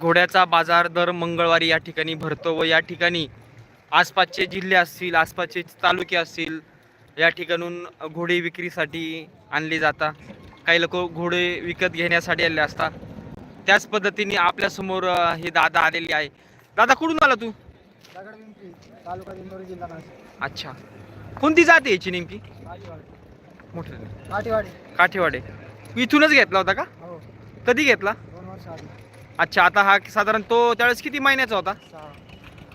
घोड्याचा बाजार दर मंगळवारी या ठिकाणी भरतो व या ठिकाणी आसपासचे जिल्हे असतील आसपासचे तालुके असतील या ठिकाणून घोडे विक्रीसाठी आणले जातात. काही लोक घोडे विकत घेण्यासाठी आले असतात. त्याच पद्धतीने आपल्यासमोर हे दादा आलेले आहे. दादा कुठून आला तू? अच्छा. कोणती जात याची नेमकी? काठीवाडी मोठं. काठीवाडी. इथूनच घेतला होता का? हो. कधी घेतला? अच्छा आता हा साधारण तो त्यावेळेस किती महिन्याचा होता? सहा.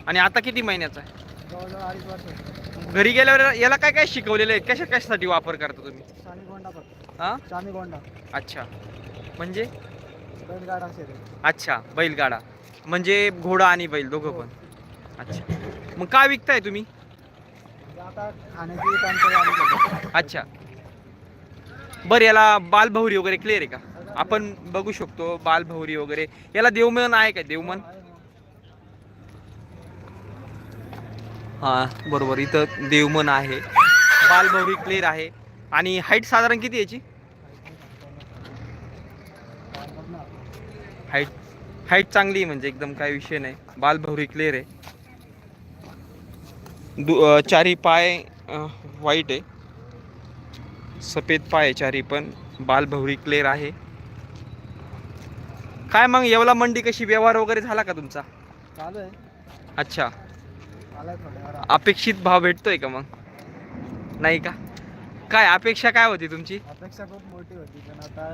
आणि आता किती महिन्याचा आहे? जवळजवळ अडीच वर्ष घरी गेल्यावर याला काय काय शिकवलेलं आहे? कशा कशासाठी वापर करता तुम्ही? शामी गोंडा फक्त. हा? शामी गोंडा अच्छा. म्हणजे? बैलगाडा अच्छा बैलगाडा. म्हणजे घोडा आणि बैल दोघं पण. अच्छा. मग काय विकताय तुम्ही? म्हणजे आता खाण्याची. अच्छा. बरं याला बालभौरी वगैरे क्लिअर आहे का? आपण बघू शकतो बालभौरी वगैरे. याला देवमन आहे का? देवमन? हा बरोबर. इथं देवमन आहे. बालभौरी क्लिअर आहे. आणि हाईट साधारण किती याची? हाईट हाईट चांगली आहे म्हणजे एकदम काय विषय नाही. बालभौरी क्लिअर आहे. दु चारी पाय वाईट व्हाईट आहे. सफेद पाय आहे चारी पण. बालभौरी क्लिअर आहे. काय मग येवला मंडी कशी? व्यवहार वगैरे झाला का तुमचा? चालू आहे. अच्छा. आलाय थोड्या अपेक्षित भाव भेटतोय का मग? नाही का? काय अपेक्षा काय होती तुमची? अपेक्षा खूप मोठी होती पण आता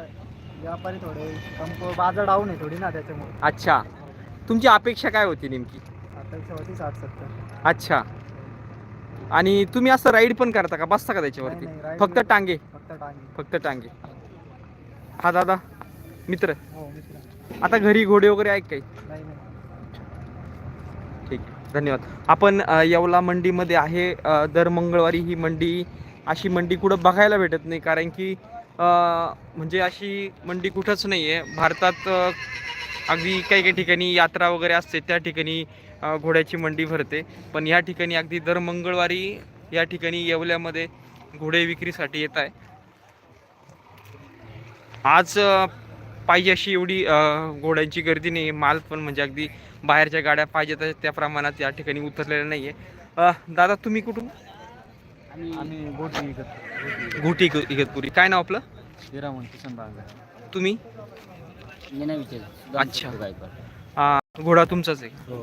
व्यापारी थोडे बाजार डाऊन आहे थोडी ना त्याच्यामुळे. अच्छा. तुमची अपेक्षा काय होती नेमकी? अपेक्षा होती साठ सत्तर अच्छा. आणि तुम्ही असं राईड पण करता का? बसता का त्याच्यावरती नाही, ride फक्त नाही. टांगे? फक्त टांगे. फक्त टांगे. हा दादा. मित्र? हो मित्र. आता घरी घोडे वगैरे आहेत काही? नाही नाही. ठीक. आहे धन्यवाद. आपण येवला मंडीमध्ये आहे. दर मंगळवारी ही मंडी अशी मंडी कुठं बघायला भेटत नाही. कारण की म्हणजे अशी मंडी कुठंच नाही आहे भारतात अगदी काही काही ठिकाणी यात्रा वगैरे असते. त्या ठिकाणी घोड्याची मंडी भरते. पण या ठिकाणी अगदी दर मंगळवारी या ठिकाणी येवल्यामध्ये घोडे विक्रीसाठी येत आहे आज पाहिजे अशी एवढी घोड्यांची गर्दी नाही माल पण म्हणजे अगदी बाहेरच्या गाड्या पाहिजे तशा त्या प्रमाणात या ठिकाणी उतरलेल्या नाही आहे दादा तुम्ही कुठून? आम्ही गोटी विकत घोटी इग- इगतपुरी. काय नाव आपलं? हिरामण किसन बांगा तुम्ही? अच्छा. घोडा तुमचाच आहे हो.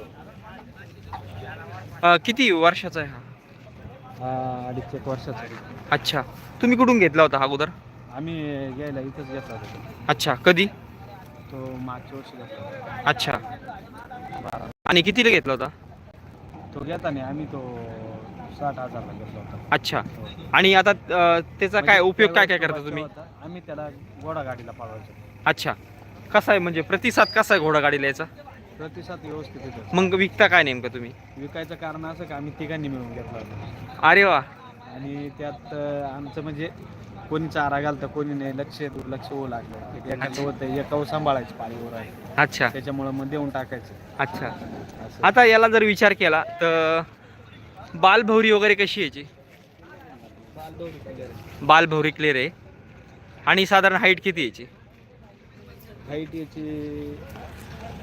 किती वर्षाचा आहे हा? अडीच एक वर्षाचा अच्छा. तुम्ही कुठून घेतला होता हा अगोदर आम्ही घ्यायला इथंच घेतला होता अच्छा कधी? तो मागच्या वर्षी घेतला होता. अच्छा. आणि कितीला घेतला होता? तो घेता नाही आम्ही तो साठ हजारला घेतला होता. अच्छा. आणि आता अ, त्याचा काय म्हणजे उपयोग काय काय त्यावेळेस करता तुम्ही? होता. आम्ही त्याला घोडा गाडीला पाळवायचो. अच्छा. कसा आहे म्हणजे प्रतिसाद कसा आहे घोडा गाडीला याचा? प्रतिसाद व्यवस्थित मग विकता काय नेमकं तुम्ही? विकायचं कारण असं का आम्ही तिघांनी मिळून घेतला होता. अरे वा. आणि त्यात अं, आमचं म्हणजे कोणी चारा घालतं कोणी नाही लक्ष दुर्लक्ष होऊ लागलं. एकाचं होतं एकावर सांभाळायचं पाळीवर आहे. अच्छा. त्याच्यामुळं मग देऊन टाकायचं. अच्छा. असं. आता याला जर विचार केला तर बालभौरी वगैरे कशी याची? बालभौरी क्लिअर आहे. आणि साधारण हाईट किती याची? हाईट याची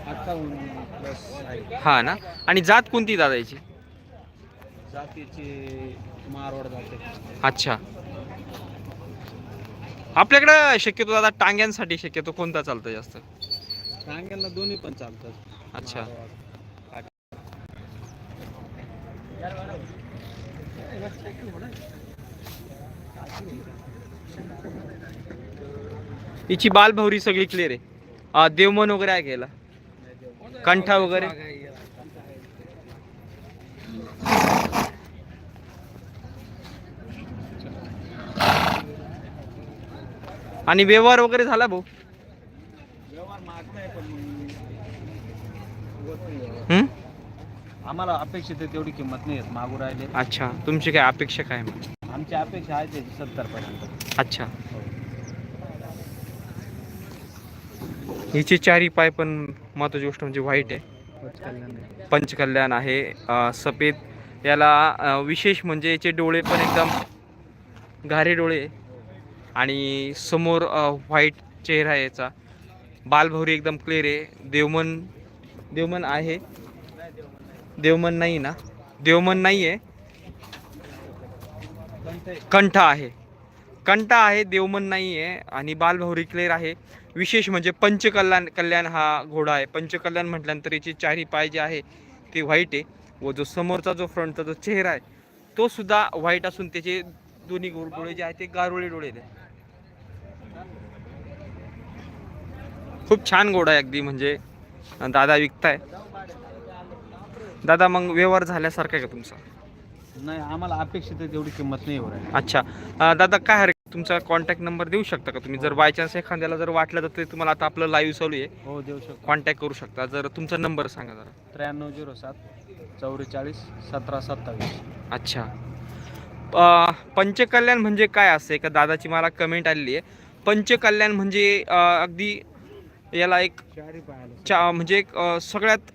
अठ्ठावन्न प्लस आहे हा ना? आणि जात कोणती दादा याची? जातीची मारवाड जाते. अच्छा. आपल्याकडं शक्यतो दादा टांग्यांसाठी शक्यतो कोणता चालतो जास्त? टांग्यांना दोन्ही पण चालतात. अच्छा. हिची बालभौरी सगळी क्लिअर आहे. देवमन वगैरे आहे घ्यायला कंठा वगैरे? आणि व्यवहार वगैरे झाला भाऊ. हम्म? आम्हाला अपेक्षित आहे तेवढी किंमत नाही येत मागू राहिले. अच्छा तुमची काय अपेक्षा काय आहे मग? आमची अपेक्षा आहे त्याची सत्तर पर्यंत अच्छा. हिचे चारी पाय पण महत्वाची गोष्ट म्हणजे व्हाईट आहे. पंचकल्याण आहे अ, सफेद. याला अ, विशेष म्हणजे याचे डोळे पण एकदम गारे डोळे आणि समोर व्हाईट चेहरा आहे याचा. बालभौरी एकदम क्लिअर आहे. देवमन देवमन आहे. देवमन नाही ना? देवमन नाही आहे. कंठ आहे. कंठ आहे देवमन नाही आहे आणि बालभौरी क्लिअर आहे. विशेष म्हणजे पंचकल्याण कल्याण हा घोडा आहे. पंचकल्याण म्हटल्यानंतर याची चारी पाय जे आहे ते व्हाईट आहे. व जो समोरचा जो फ्रंटचा जो चेहरा आहे तो सुद्धा व्हाईट असून त्याचे दोन्ही गो- डोळे जे आहेत ते गारुळे डोळे आहेत. खूप छान घोडा आहे अगदी म्हणजे दादा विकताय. दादा मग व्यवहार झाल्यासारखा आहे का तुमचा? नाही आम्हाला अपेक्षित तेवढी किंमत नाही हो अच्छा. अं, दादा काय हरकत तुमचा कॉन्टॅक्ट नंबर देऊ शकता का तुम्ही? जर बाय चान्स एखाद्याला जर वाटलं तर ते तुम्हाला आता आपलं लाईव्ह चालू आहे. हो देऊ शकतो. कॉन्टॅक्ट करू शकता. जर तुमचा नंबर सांगा जरा. त्र्याण्णव झिरो सात चौवेचाळीस सतरा सत्तावीस. अच्छा. अं, पंचकल्याण म्हणजे काय असं? का दादाची मला कमेंट आलेली आहे. पंचकल्याण म्हणजे अं, अगदी याला एक चा म्हणजे एक सगळ्यात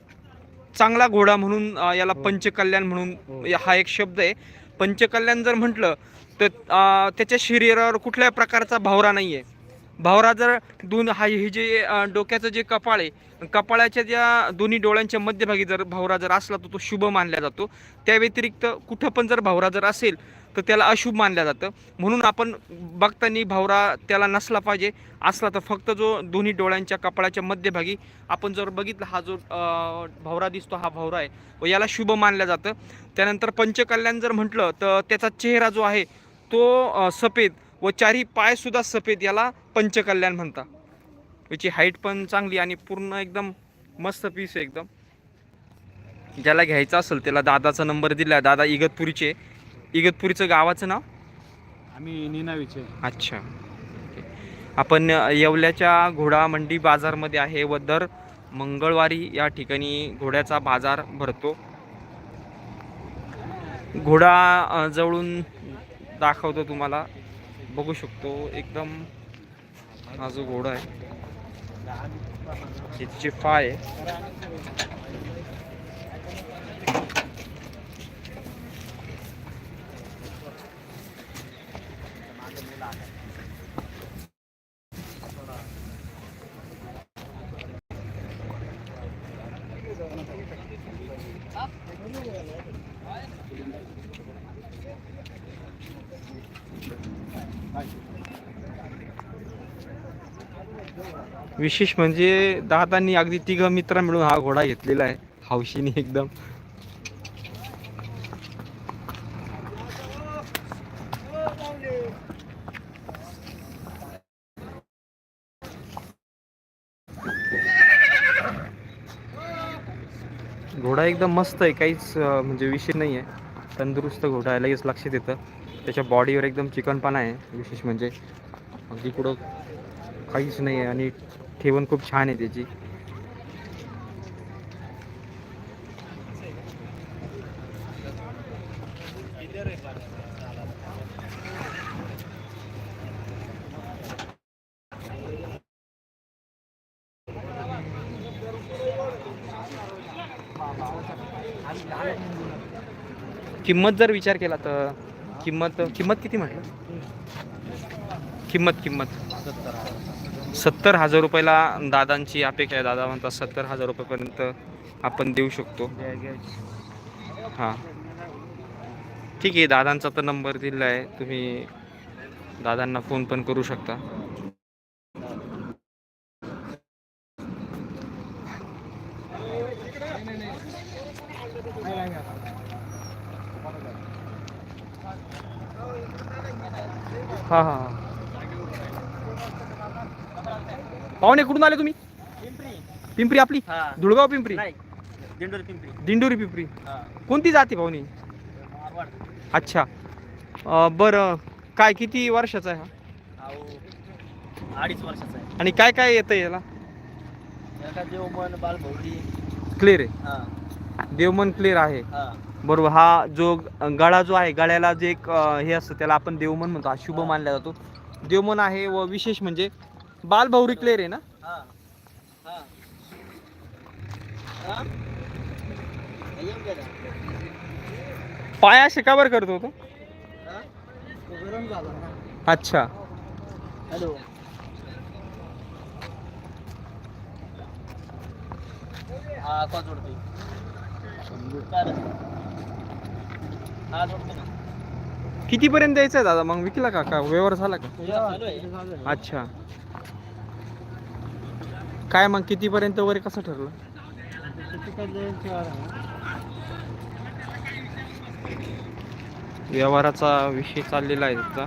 चांगला घोडा म्हणून याला हो. पंचकल्याण म्हणून हो. हा एक शब्द आहे पंचकल्याण जर म्हटलं तर त्याच्या शरीरावर कुठल्याही प्रकारचा भावरा नाही आहे भावरा जर दोन हा हे जे डोक्याचं जे कपाळ आहे कपाळाच्या ज्या दोन्ही डोळ्यांच्या मध्यभागी जर भावरा जर असला तर तो शुभ मानला जातो त्या व्यतिरिक्त कुठं पण जर भावरा जर असेल तर त्याला अशुभ मानलं जातं. म्हणून आपण बघताना भावरा त्याला नसला पाहिजे. असला तर फक्त जो दोन्ही डोळ्यांच्या कपाळाच्या मध्यभागी आपण जर बघितलं हा जो भावरा दिसतो हा भावरा आहे व याला शुभ मानलं जातं. त्यानंतर पंचकल्याण जर म्हटलं तर त्याचा चेहरा जो आहे तो सफेद व चारही पायसुद्धा सफेद याला पंचकल्याण म्हणतात. याची हाईट पण चांगली आणि पूर्ण एकदम मस्त पीस आहे एकदम. ज्याला घ्यायचं असेल त्याला दादाचा नंबर दिला दादा इगतपुरीचे. इगतपुरीचं गावाचं नाव? आम्ही निनावीचे. अच्छा. आपण येवल्याच्या घोडा मंडी बाजारमध्ये आहे व दर मंगळवारी या ठिकाणी घोड्याचा बाजार भरतो. घोडा जवळून दाखवतो तुम्हाला. बघू शकतो एकदम हा जो घोडा आहे पाय आहे. विशेष म्हणजे दादांनी अगदी तिघ मित्र मिळून हा घोडा घेतलेला आहे. हौशीने एकदम. घोडा एकदम मस्त आहे. काहीच म्हणजे विषय नाही आहे तंदुरुस्त घोडा आहे. लगेच लक्षात येतं त्याच्या बॉडीवर एकदम चिकनपणा आहे. विशेष म्हणजे अगदी कुठं काहीच नाही आहे आणि ठेवण खूप छान आहे त्याची. किंमत जर विचार केला तर किंमत किंमत किती म्हटलं? किंमत किंमत. सत्तर हजार रुपयाला दादांची अपेक्षा आहे. दादा म्हणतात सत्तर हजार रुपयापर्यंत आपण देऊ शकतो. हां. ठीक आहे दादांचा तर नंबर दिला आहे. तुम्ही दादांना फोन पण करू शकता. हां हां हां पाहुणे कुठून आले तुम्ही? पिंपरी. आपली? धुळगाव पिंपरी? दिंडोरी पिंपरी. दिंडोरी पिंपरी. कोणती जाती पाहुणे? अच्छा. अं, बरं. काय किती वर्षाचा आहे हा? अडीच वर्षाचा आहे. आणि काय काय येतं याला? देवमन बालभौरी क्लिअर आहे. देवमन क्लिअर आहे. हा. बरोबर. हा जो गळा जो आहे गळ्याला जे एक अं, हे असतं त्याला आपण देवमन म्हणतो. हा शुभ मानला जातो. देवमन आहे व विशेष म्हणजे बालभौरी क्लिअर आहे ना? हा हा. हा? पाय बरं करतो तो? अच्छा. हॅलो. कितीपर्यंत द्यायचं आहे दादा? मग विकला का? का व्यवहार झाला का? अच्छा. काय मग कितीपर्यंत वगैरे कसं ठरलं? व्यवहाराचा विषय चाललेला आहे त्याचा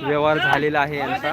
व्यवहार झालेला आहे यांचा.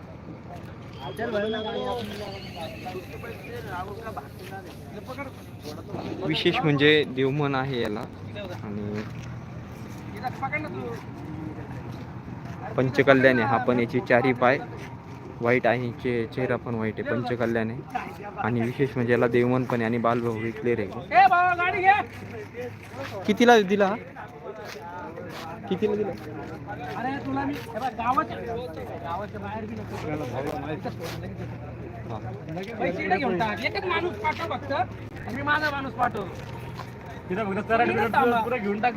विशेष म्हणजे देवमन आहे याला. आणि पंचकल्याण आहे हा पण याची चारी पाय. वाईट आहे चे चेहरा पण वाईट आहे पंचकल्याण. आहे आणि विशेष म्हणजे याला देवमन पण आहे आणि बालभाऊ क्लिअर आहे कितीला दिला? कितीला दिला? अरे तुला मी गावाच्या गावाच्या बाहेर बी नको. पैसे इकडे घेऊन टाक. एकच माणूस पाठव फक्त. मी माझा माणूस पाठव. घेऊन टाक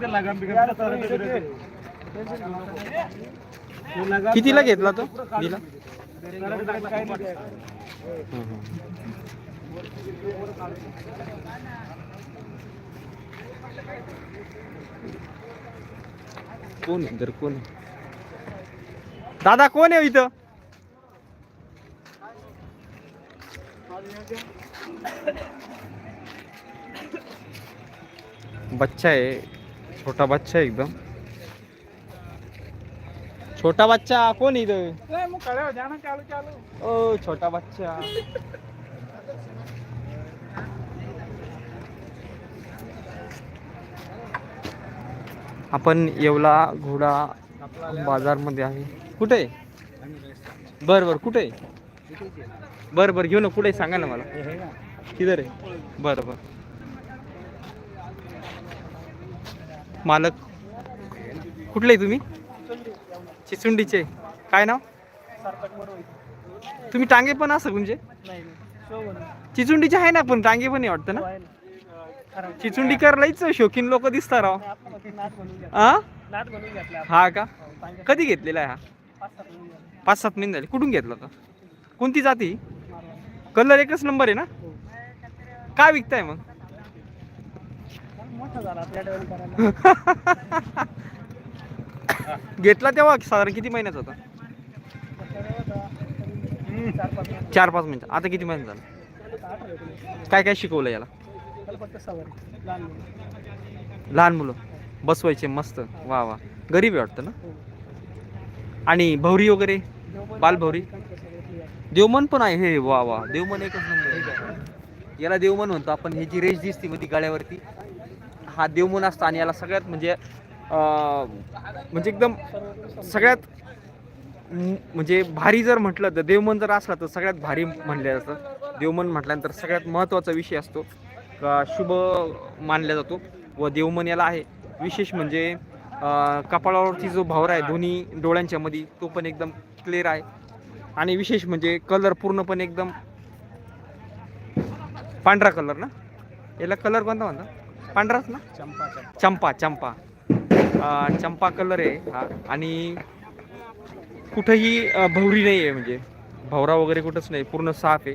कितीला घेतला तो? दिला? हं, हं. कोण आहे? तर कोण? दादा कोण आहे हो इथं? बच्चा आहे. छोटा बच्चा आहे एकदम. छोटा बच्चा कोण इथं? ओ छोटा बच्चा. आपण येवला घोडा बाजारमध्ये आहे. कुठे? आहे बर बर कुठे? आहे बर बर घेऊ ना कुठे सांगा ना मला. किधर आहे? बर बर. मालक. कुठले तुम्ही? चिचुंडीचे काय नाव? तुम्ही टांगे पण असं म्हणजे? चिचुंडीचे आहे ना पण टांगे पण आहे वाटतं ना. चिचुंडीकर लईच शौकीन लोक दिसतात राव. आ? हा का? कधी घेतलेला आहे हा? पाच सात महिने झाले. कुठून घेतला होता कोणती जाती? कलर एकच नंबर आहे ना? काय विकताय मग? घेतला तेव्हा साधारण किती महिन्याचा होता? चार पाच महिन्याचा आता किती महिन्यात झाला? काय काय शिकवलं याला? लहान मुलं. बसवायचे मस्त. वा वा. गरीब आहे वाटतं ना? आणि भवरी वगैरे? बालभवरी देवमन पण आहे. हे वा वा. देवमन एकच नंबर. याला देवमन म्हणतो आपण. हे जी रेस दिसते मध्ये गाड्यावरती हा देवमन असतो आणि याला सगळ्यात म्हणजे म्हणजे एकदम सगळ्यात म्हणजे भारी जर म्हटलं तर देवमन जर असला तर सगळ्यात भारी म्हणलं जातं. देवमन म्हटल्यानंतर सगळ्यात महत्त्वाचा विषय असतो. का शुभ मानला जातो व देवमन याला आहे. विशेष म्हणजे कपाळावरती जो भावरा आहे दोन्ही डोळ्यांच्या मध्ये तो पण एकदम क्लिअर आहे. आणि विशेष म्हणजे कलर पूर्णपणे एकदम पांढरा कलर ना? याला कलर कोणता म्हणता? पांढराच ना? चंपा चंपा. चंपा चंपा. कलर आहे हा. आणि कुठंही भवरी नाही आहे म्हणजे. भवरा वगैरे कुठंच नाही. पूर्ण साफ आहे.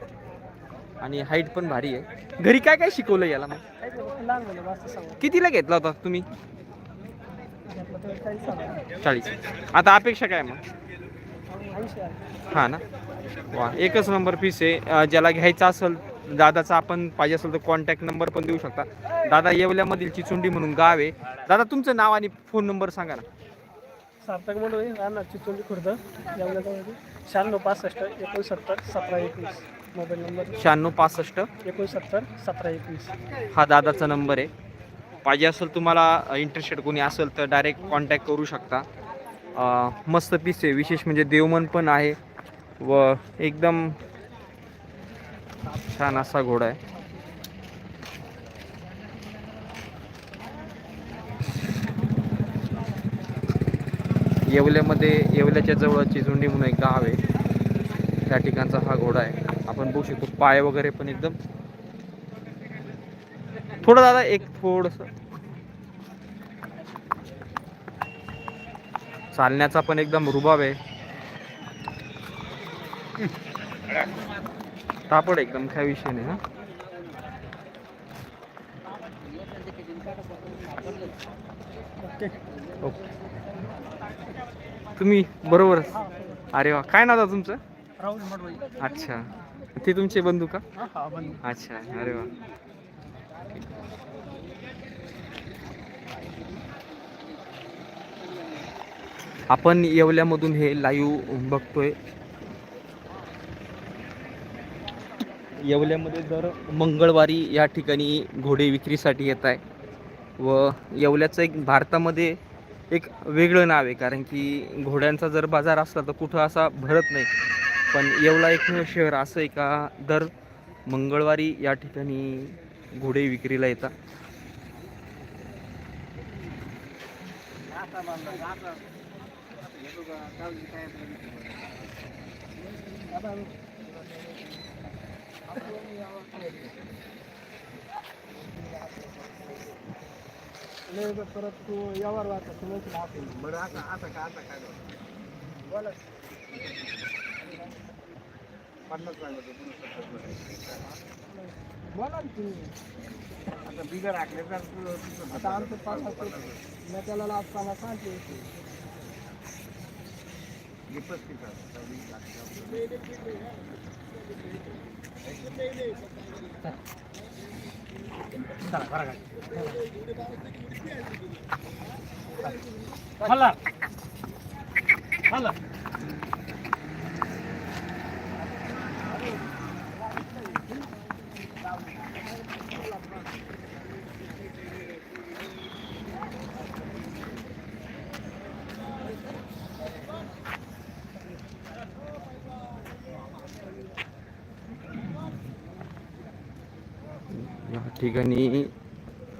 आणि हाईट पण भारी आहे. घरी काय काय शिकवलं याला मग? कितीला घेतला होता तुम्ही? चाळीस. आता अपेक्षा काय मग? हा ना? वा एकच नंबर पीस आहे. ज्याला घ्यायचा असेल दादाचा आपण पाहिजे असेल तर कॉन्टॅक्ट नंबर पण देऊ शकता. दादा येवल्यामधील चिचुंडी म्हणून गाव आहे. दादा तुमचं नाव आणि फोन नंबर सांगा ना. सार्थक म्हणून चिचुंडी खुर्द यावल्यामध्ये शहाण्णव पासष्ट एकोणसत्तर सतरा एकवीस. मोबाईल नंबर शहाण्णव पासष्ट. एकोणसत्तर सतरा एकवीस हा दादाचा नंबर आहे. पाहिजे असेल तुम्हाला इंटरेस्टेड कोणी असेल तर डायरेक्ट कॉन्टॅक्ट करू शकता. मस्त पीस आहे. विशेष म्हणजे देवमन पण आहे. व एकदम छान असा घोडा आहे. येवल्यामध्ये येवल्याच्या जवळ चिचुंडी म्हणून एक गाव आहे. त्या ठिकाणचा हा घोडा आहे. आपण बघू शकतो पाय वगैरे पण एकदम. थोडं दादा एक थोडस. चालण्याचा पण एकदम रुबाब आहे. तापड एकदम काय विषय नाही हा. ओके. तुम्ही बरोबर अरे वा काय नाव तुमचं? राहुल मडवाई. अच्छा. ते तुमचे बंधू का? हा अच्छा अरे वा. आपण येवल्यामधून हे लाईव्ह बघतोय. येवल्यामध्ये दर मंगळवारी या ठिकाणी घोडे विक्रीसाठी येत आहे. व येवल्याचं एक भारतामध्ये एक वेगळं नाव आहे कारण की घोड्यांचा जर बाजार असला तर कुठं असा भरत नाही. पण येवला एक शहर असं आहे का? दर मंगळवारी या ठिकाणी घोडे विक्रीला येतात. परत तू यावर वाचा तुम्ही बरं आता आता का आता काय बोला बोला ना तुम्ही आता बिगर राखले तर आता आमचं पाच मी त्याला असताना सांगते हला ठिकाणी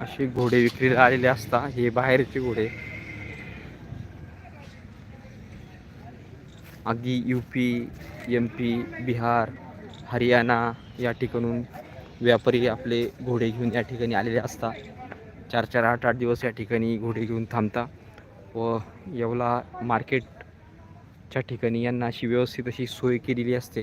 असे घोडे विक्रीला आलेले असतात हे बाहेरचे घोडे. अगदी U P M P Bihar Haryana या ठिकाणून व्यापारी आपले घोडे घेऊन या ठिकाणी आलेले असतात चार चार आठ आठ दिवस या ठिकाणी घोडे घेऊन थांबता व येवला मार्केटच्या ठिकाणी यांना अशी व्यवस्थित अशी सोय केलेली असते.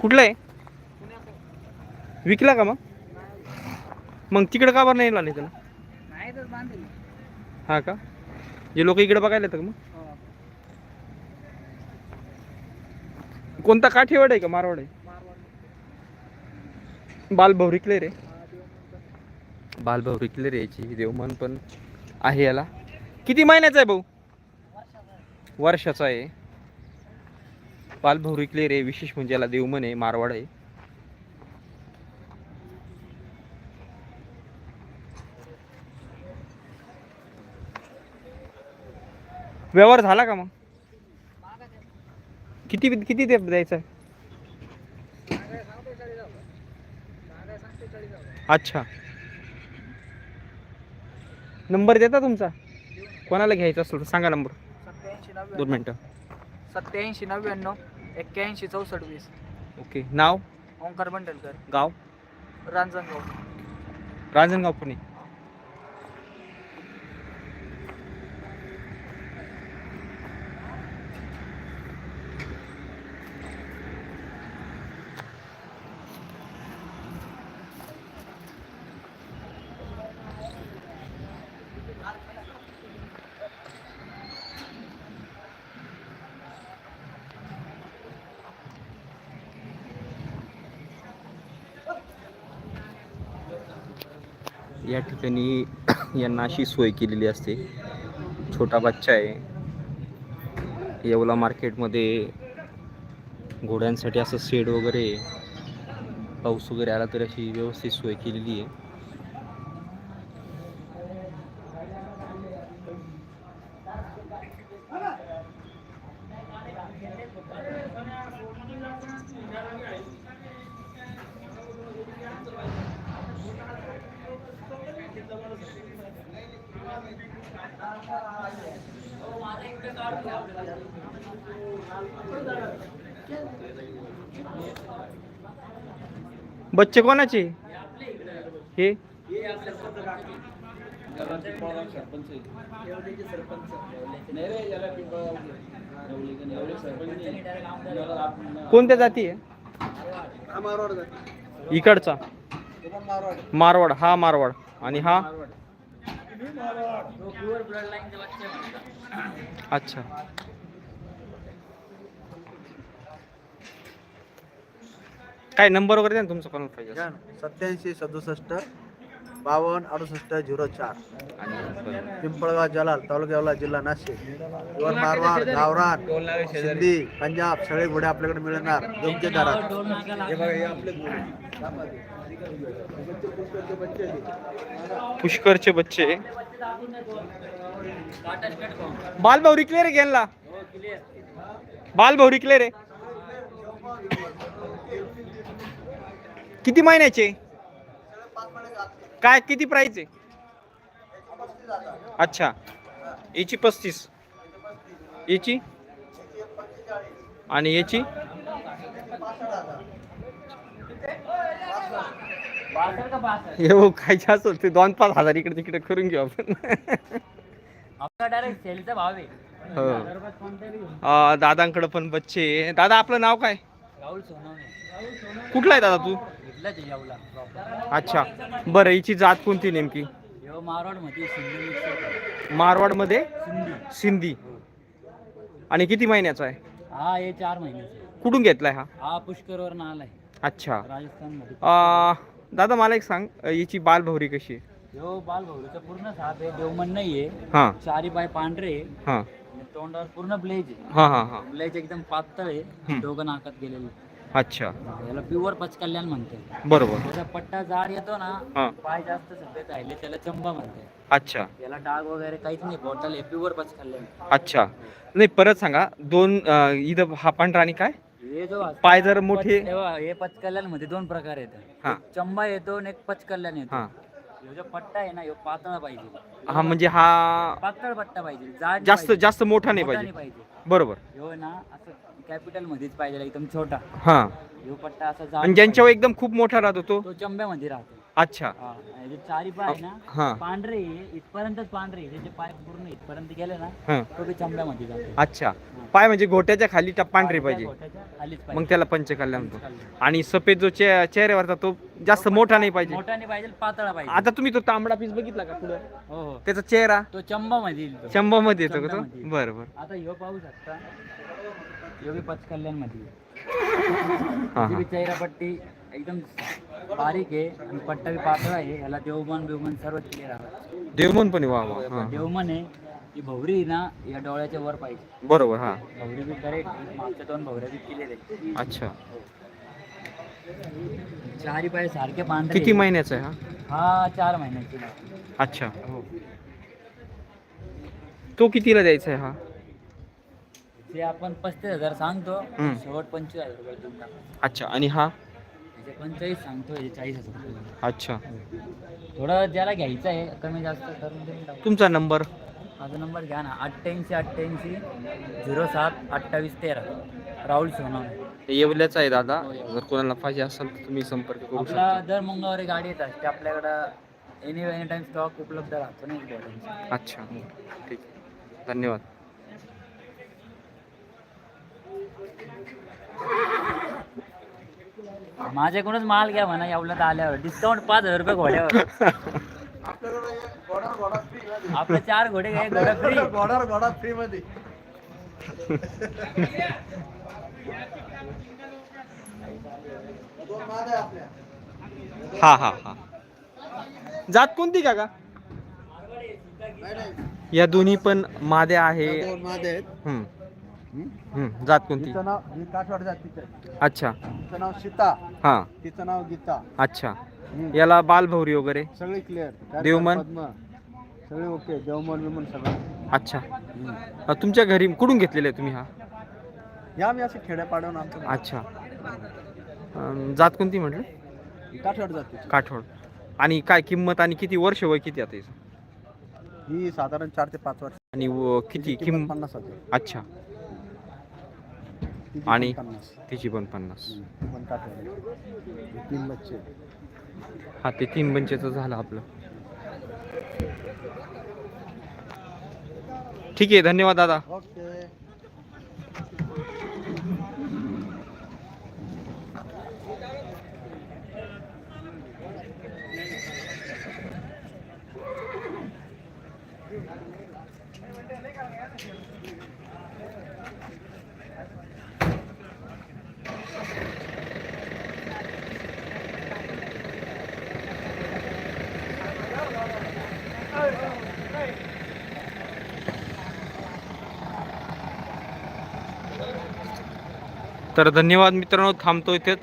कुठलं आहे? विकला का मग? मग तिकडं का बरं नाही आले त्याला नाही तर बांधेल हा का? जे लोक इकडे बघायला येतात का मग? कोणता काठीवाड आहे का मारवाड आहे? बालभाऊ रिकले रे. बालभाऊ रिकले रे याची देवमान पण आहे याला. किती महिन्याचा आहे भाऊ? वर्षाचा आहे. बालभाऊ रिकले रे विशेष म्हणजे याला देवमन आहे मारवाड आहे. व्यवहार झाला का मग? किती किती ते द्यायचं? आहे अच्छा. नंबर देता तुमचा? कोणाला घ्यायचा असेल सांगा नंबर. दोन मिनटं. सत्याऐंशी नव्याण्णव. एक्क्याऐंशी चौसष्ट वीस. ओके. नाव? ओंकार बंडलकर गाव? रांजणगाव. रांजणगाव पुणे. या ठिकाणी यांना अशी सोय केलेली असते. छोटा बच्चा आहे. येवला मार्केटमध्ये घोड्यांसाठी असं शेड वगैरे पाऊस वगैरे आला तर अशी व्यवस्थित सोय केलेली आहे. बच्चे कोणाचे? हे? कोणत्या जाती आहे? इकडचा. मारवाड. मारवाड हा मारवाड. आणि हा? अच्छा. काय नंबर वगैरे द्या ना तुमचा कोणाला पाहिजे असेल. सत्याऐंशी सदुसष्ट बावन्न अडुसष्ट झिरो चार. आणि बरं. पिंपळगाव जलाल तालुका येवला जिल्हा नाशिक. मारवाड गावरान सिंधी पंजाब सगळे घोडे आपल्याकडे मिळणार. योग्य दरात हे बघा हे आपले घोडे. पुष्करचे बच्चे. बाल भाऊ रिकले रे गेला. बाल भाऊ रिकले रे. किती महिन्याचे? काय किती प्राइस आहे? अच्छा. याची पस्तीस. याची? आणि याची? हे काय जास्त ते दोन पाच हजार इकडे तिकडे करून घेऊ आपण. हो. दादांकडे पण बच्चे. दादा आपलं नाव काय? कुठला आहे दादा तू? जेवला अच्छा. बरं हिची जात कोणती नेमकी? यो मारवाडमध्ये सिंधी मिक्स आहे. मारवाडमध्ये? सिंधी. सिंधी. आणि किती महिन्याचा आहे? हा हे चार महिन्याचे कुठून घेतलाय हा? हा पुष्करवर आलाय. अच्छा. राजस्थानमध्ये अं, दादा मला एक सांग हिची बालभौरी कशी आहे? यो बालभौरीचा पूर्ण साप आहे देवमन नाहीये हां. चारी पाय पांढरे आहे. हां. तोंडावर पूर्ण ब्लेज आहे. हां हां हां. ब्लेज एकदम पातळ आहे. हम्म. दोघं नाकात गेलेले अच्छा. याला प्युअर पचकल्याण म्हणते. बरोबर. त्याचा पट्टा जाड येतो ना पाय जास्त सफेद राहिले त्याला चंबा म्हणते. अच्छा. याला डाग वगैरे काहीच नाही बॉटल आहे प्युअर पचकल्याण अच्छा. नाही परत सांगा दोन अं, इथं हा पांढरा आणि काय? हे जो असतो पाय जर मोठे पच- तेव्हा हे पचकल्याणमध्ये दोन प्रकार येतात हा. एक चंबा येतो आणि एक पचकल्याण येतो. हां. ह्यो जो पट्टा आहे ना ह्यो पातळ पाहिजे. हा म्हणजे हा पातळ पट्टा पाहिजे जाड जास्त. जास्त मोठा नाही मोठा पाहिजे. पाहिजे. बरोबर. ह्यो ना असं कॅपिटल मध्येच पाहिजे एकदम छोटा. हा. ह्यो पट्टा असा जाड आणि ज्यांच्यावर एकदम खूप मोठा राहतो तो. तो चंब्यामध्ये राहतो. अच्छा. हा आणि जे चारी पाय आहे ना पांढरे आहे, इथपर्यंतच पांढरे आहे. त्याचे पाय पूर्ण इथपर्यंत गेले ना हा. तो बी चंब्यामध्ये जातो. अच्छा. पाय म्हणजे गोट्याच्या खाली टप पांढरे पाहिजे. खालीच मग त्याला पंचकल्याण म्हणतो आणि सफेद जो चे चेहऱ्यावरचा तो जास्त मोठा नाही पाहिजे. मोठा नाही पाहिजे पातळा पाहिजे. आता तुम्ही तो तांबडा पीस बघितला का पुढे? हो हो. त्याचा चेहरा? तो चंबा मध्ये येईल तो. शंभरमध्ये येतो का तो? शंभरमध्ये. बरं बरं. आता ह्यो पाहू शकता. ह्यो बी पचकल्याणमध्ये. ही हा. बी चेहरापट्टी एकदम बारीक आहे आणि पट्टा बी पातळ आहे. ह्याला देवमन बिवमन सर्व क्लिअर आहे देवमन पण वा वा. देवमन आहे. ही भवरी ना या डोळ्याच्या वर पाहिजे. बरोबर हा. भवरी बी करेक्ट मागच्या दोन भवऱ्या बी क्लिअर आहे अच्छा. चारी पाय सारखे पांढरे. किती. महिन्याचा आहे हा? हा चार महिन्याची अच्छा. हो. तो कितीला द्यायचा आहे हा? ते आपण पस्तीस हजार सांगतो. हम्म. शेवट पंचवीस हजार रुपये देऊन. अच्छा आणि हा? याचे पंचेचाळीस सांगतो याचे चाळीस हजार रुपये. अच्छा. थोडं ज्याला घ्यायचं आहे कमी जास्त करून देऊन टाकू. तुमचा नंबर? माझा नंबर घ्या ना अठ्ठ्याऐंशी अठ्ठ्याऐंशी झिरो सात अठ्ठावीस तेरा. राहुल सोनवणे. येवल्याचा आहे दादा. जर कोणाला पाहिजे असेल तर तुम्ही संपर्क करू शकता. दर मंगळवारी गाडी येत असते आपल्याकडं एनी एनी टाइम स्टॉक उपलब्ध राहतो नाही अच्छा. ठीक आहे. धन्यवाद. माझ्याकडूनच माल घ्या म्हणा एवढ्यात आल्यावर. डिस्काउंट पाच हजार रुपये घोड्यावर. आपले चार घोडे काय घोडा फ्री बॉर्डर घोडा फ्री मध्ये. दोन माद आहे आपल्या हा हा हा. जात कोणती काका? या दोन्ही पण आहे. मादे आहेत. हम्म, हं? हम्म. जात कोणती? तिचं नाव ही काठवाड जातीचं आहे. अच्छा. तिचं नाव सीता. हा. तिचं नाव गीता. अच्छा. याला बालभौरी वगैरे? सगळी क्लिअर देवमन? सगळे ओके देवमन विमन सगळं. अच्छा. अ, तुमच्या घरी कुठून घेतलेले आहे तुम्ही हा? या आम्ही असं खेड्या पाडून आमचं अच्छा. जात कोणती म्हटलं? काठवाड जातीची. काठवड. आणि काय किंमत आणि किती वर्ष वय किती आता? ही साधारण चार ते पाच वर्ष. आणि व- किती किंमत किंमत पन्नास अच्छा. आणि? तिची पण पन्नास हं. ती तीन बच्चे. हा झालं आपलं ठीक आहे धन्यवाद दादा तर धन्यवाद मित्रांनो थांबतो इथेच.